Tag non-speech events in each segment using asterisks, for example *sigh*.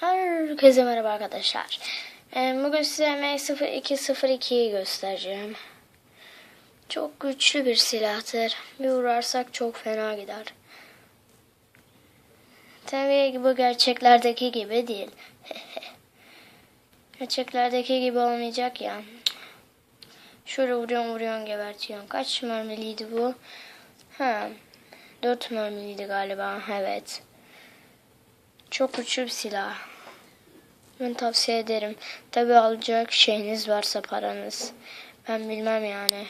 Herkese merhaba arkadaşlar. Ee, Bugün size M0202'yi göstereceğim. Çok güçlü bir silahtır. Bir vurarsak çok fena gider. Tabii bu gerçeklerdeki gibi değil. *laughs* gerçeklerdeki gibi olmayacak ya. Şöyle vuruyorsun vuruyorsun gebertiyorsun. Kaç mermiliydi bu? Ha, 4 mermiliydi galiba. Evet. Çok bir silah. Ben tavsiye ederim. Tabi alacak şeyiniz varsa paranız. Ben bilmem yani.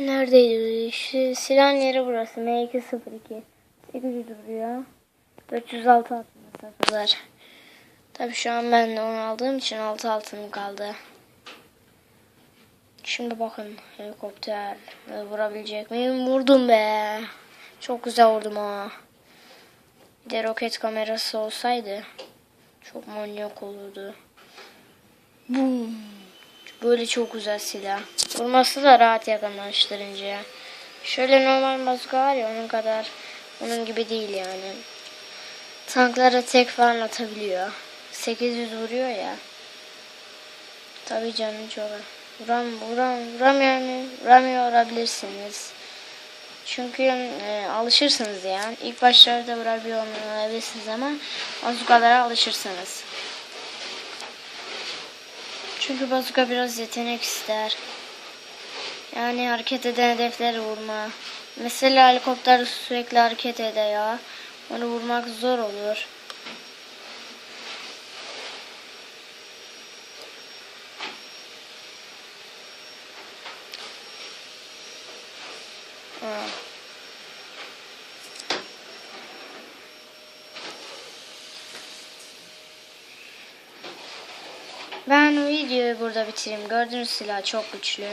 Neredeydi? Şu silahın yeri burası. M202. 800 duruyor. 406 altına satılır. Tabi şu an ben de onu aldığım için 6 altınım kaldı. Şimdi bakın helikopter e, vurabilecek miyim? Vurdum be. Çok güzel vurdum ha. Bir de roket kamerası olsaydı çok manyak olurdu. Boom. Böyle çok güzel silah. Vurması da rahat yakınlaştırınca. Şöyle normal bazuka var ya onun kadar onun gibi değil yani. Tanklara tek falan atabiliyor. 800 vuruyor ya. Tabii canım çok. Vuram, vuram, vuramıyor? Vuramıyor olabilirsiniz. Çünkü e, alışırsınız yani. İlk başlarda vurabiliyor olabilirsiniz ama bazukalara alışırsınız. Çünkü bazuka biraz yetenek ister. Yani hareket eden hedefleri vurma. Mesela helikopter sürekli hareket ediyor. Onu vurmak zor olur. Ha. Ben videoyu burada bitireyim. Gördüğünüz silah çok güçlü.